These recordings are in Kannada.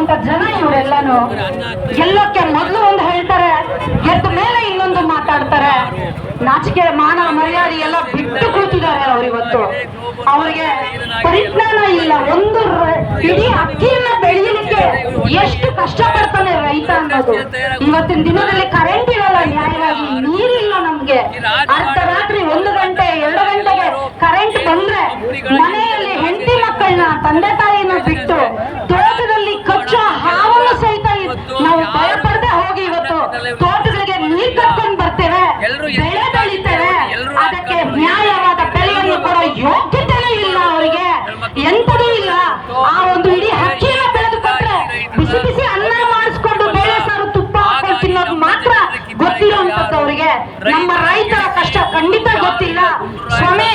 ಇರ್ತಕ್ಕಂಥ ಜನ ಇವರೆಲ್ಲಾನು ಎಲ್ಲಕ್ಕೆ ಮೊದಲು ಒಂದು ಹೇಳ್ತಾರೆ, ಎದ್ದ ಮೇಲೆ ಇನ್ನೊಂದು ಮಾತಾಡ್ತಾರೆ. ನಾಚಿಕೆ, ಮಾನ, ಮರ್ಯಾದೆ ಎಲ್ಲ ಬಿಟ್ಟು ಕೂತಿದ್ದಾರೆ ಅವರಿವತ್ತು. ಅವರಿಗೆ ಪರಿಜ್ಞಾನ ಇಲ್ಲ. ಒಂದು ಇಡೀ ಅಕ್ಕಿಯನ್ನ ಬೆಳೆಯಲಿಕ್ಕೆ ಎಷ್ಟು ಕಷ್ಟ ಪಡ್ತಾನೆ ರೈತ ಅನ್ನೋದು. ಇವತ್ತಿನ ದಿನದಲ್ಲಿ ಕರೆಂಟ್ ಇರಲ್ಲ, ನ್ಯಾಯವಾಗಿ ನೀರಿಲ್ಲ ನಮ್ಗೆ. ಅರ್ಧ ರಾತ್ರಿ ಒಂದು ಗಂಟೆ, ಎರಡು ಗಂಟೆಗೆ ಕರೆಂಟ್ ಬಂದ್ರೆ ಮನೆಯಲ್ಲಿ ಹೆಂಡತಿ ಮಕ್ಕಳನ್ನ, ತಂದೆ ತಾಯಿನ ಬಿಟ್ಟು ಎಂತದೂ ಇಲ್ಲ. ಆ ಒಂದು ಇಡೀ ಹಕ್ಕಿಯನ್ನ ಬೆಳೆದುಕೊಂಡ್ರೆ ಬಿಸಿ ಬಿಸಿ ಅನ್ನ ಮಾಡಿಸ್ಕೊಂಡು ಬೇಳೆ ಸಾರು, ತುಪ್ಪ ಹಾಕೊಂಡು ತಿನ್ನೋದು ಮಾತ್ರ ಗೊತ್ತಿರುವಂತದ್ದು ಅವರಿಗೆ ನಮ್ಮ ರೈತರ ಕಷ್ಟ ಖಂಡಿತ ಗೊತ್ತಿಲ್ಲ. ಸ್ವಾಮಿ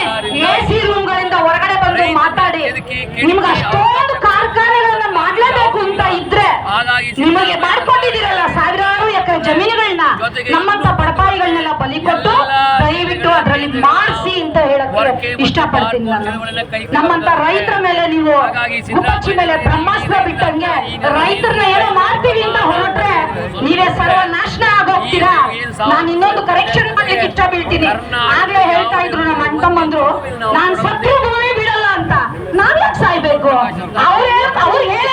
ಎ ಸಿ ರೂಮ್ಗಳಿಂದ ಹೊರಗಡೆ ಬಂದು ಮಾತಾಡಿ. ನಿಮ್ಗೆ ಅಷ್ಟೊಂದು ಕಾರ್ಖಾನೆಗಳನ್ನ ಮಾಡ್ಲೇಬೇಕು ಅಂತ ಇದ್ರೆ ನಿಮಗೆ ಮಾಡ್ಕೊಂಡಿದ್ದೀರಲ್ಲ ಸಾವಿರಾರು ಎಕರೆ ಜಮೀನುಗಳನ್ನ ನಮ್ಮಂತ ಬಡಪಾಯಿಗಳನ್ನೆಲ್ಲ ಬಲಿ ಕೊಟ್ಟು ದಯವಿಟ್ಟು ಅದರಲ್ಲಿ ಹೇಳಕ್ಕೆ ಇಷ್ಟಪಡ್ತೀನಿ ನಾನು. ನಮ್ಮಂತ ರೈತರ ಮೇಲೆ ನೀವು ಮುಖರ್ಜಿ ಮೇಲೆ ಬ್ರಹ್ಮಾಸ್ತ್ರ ಬಿಟ್ಟಂಗೆ ರೈತರನ್ನ ಏನೋ ಮಾಡ್ತೀವಿ ಅಂತ ಹೊರಟ್ರೆ ನೀವೇ ಸರ್ವನಾಶನ ಆಗೋಗ್ತೀರಾ? ನಾನು ಇನ್ನೊಂದು ಕರೆಕ್ಷನ್ ಮಾಡ್ಲಿಕ್ಕೆ ಇಷ್ಟ ಬೀಳ್ತೀನಿ ಆಗ್ಲೇ ಹೇಳ್ತಾ ಇದ್ರು ನಮ್ಮ ಅಣ್ಣಮ್ಮಂದ್ರು. ನಾನ್ ಸತ್ರು ಭೂಮಿ ಬಿಡಲ್ಲ ಅಂತ. ನಾನ್ ಯಾಕೆ ಸಾಯ್ಬೇಕು? ಅವ್ರೇ ಅವ್ರು ಹೇಳ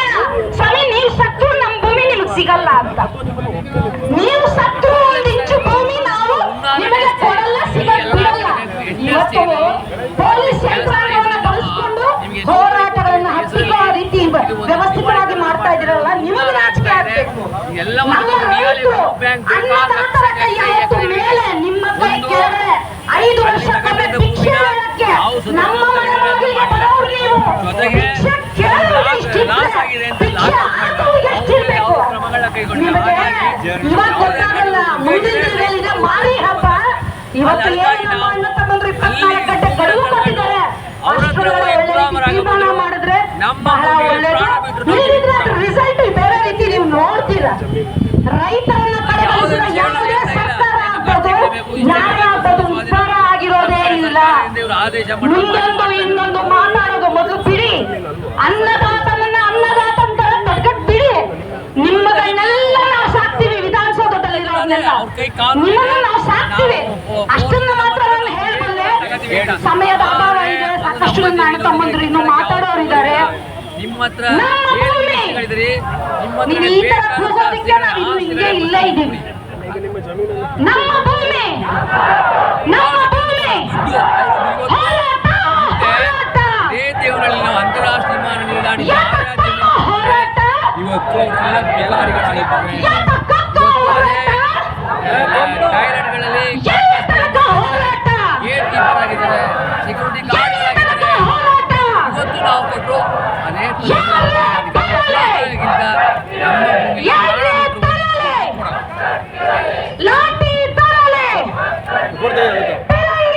ಸ್ವಾಮಿ ನೀವು ಸತ್ರು ನಮ್ ಭೂಮಿ ನಿಮ್ಗೆ ಸಿಗಲ್ಲ ಅಂತ. ನೀವು ಸತ್ರು ಒಂದ್ ಇಂಚು ಭೂಮಿ ನಾವು ನಿಮಗೆ ಕೊಡಲ್ಲ ಸಿಗಲ್ಲ ಬಿಡಲ್ಲ ಇವತ್ತು ಪೊಲೀಸ್ ಯಂತ್ರಾಂಗವನ್ನ ಬಳಸ್ಕೊಂಡು ಹೋರಾಟಗಳನ್ನ ಹತ್ತಿಕ್ಕೋ ರೀತಿ ವ್ಯವಸ್ಥಿತವಾಗಿ ಮಾಡ್ತಾ ಇದ್ದೀರಲ್ಲ ನಿಮಗೆ ನಾಚಿಕೆ ಆಗ್ಬೇಕು ನಮ್ಮ ರೈತರು ತಗೊಂಡ್ರೆ ಕೈ ಗಂಟೆ ಕಡಿಮೆ ನಿಮ್ಮ ಕೈ ಕೆಳಗಡೆ ಐದು ವರ್ಷಕ್ಕೊಮ್ಮೆ ಭಿಕ್ಷೆ ಹೇಳಕ್ಕೆ ನಮ್ಮ ಮನೆ ರೈತರನ್ನ ಕಡೆಗಣಿಸಿದ ಯಾವುದೇ ಸರ್ಕಾರ ಆಗ್ಬೋದು ನ್ಯಾಯ ಆಗ್ಬೋದು ಉದ್ಧಾರ ಆಗಿರೋದೇ ಇಲ್ಲ. ಮುಂದೊಂದು ಇನ್ನೊಂದು ಮಾತಾಡೋದು ಮೊದಲು ಬಿಡಿ. ಅನ್ನದಾತನನ್ನ ಅನ್ನದಾತ ಅಂತ ತಗ್ಗಟ್ ಬಿಡಿ. ನಿಮ್ಮಗಳನ್ನೆಲ್ಲ ನಾವು ಸಾಕ್ತೀವಿ ವಿಧಾನಸೌಧದಲ್ಲಿರೋದನ್ನೆಲ್ಲ ನಿಮ್ಮನ್ನ ನಾವು ಸಾಕ್ತೀವಿ. ಅಷ್ಟನ್ನ ಮಾತ್ರ ನಾನು ಹೇಳ್ಬಲ್ಲೆ ಸಮಯದ ಅಭಾವ ಇದೆ. ಸಾಕಷ್ಟು ನನ್ನ ತಮ್ಮಂದ್ರು ಇನ್ನು ಮಾತಾಡೋರಿದ್ದಾರೆ. ನಿಮ್ಮ ಹತ್ರ ನಿರೀಕ್ಷೆಗಳಿದ್ರಿ? ನಿಮ್ಮ ದೇವರಲ್ಲಿ ನಾವು ಅಂತಾರಾಷ್ಟ್ರೀಯ ವಿಮಾನ ನಿಲ್ದಾಣ ಇವತ್ತು ಎಲ್ಲ ಬೆಳವಣಿಗೆಗಳಾಗಿದ್ದಾವೆ. deporte.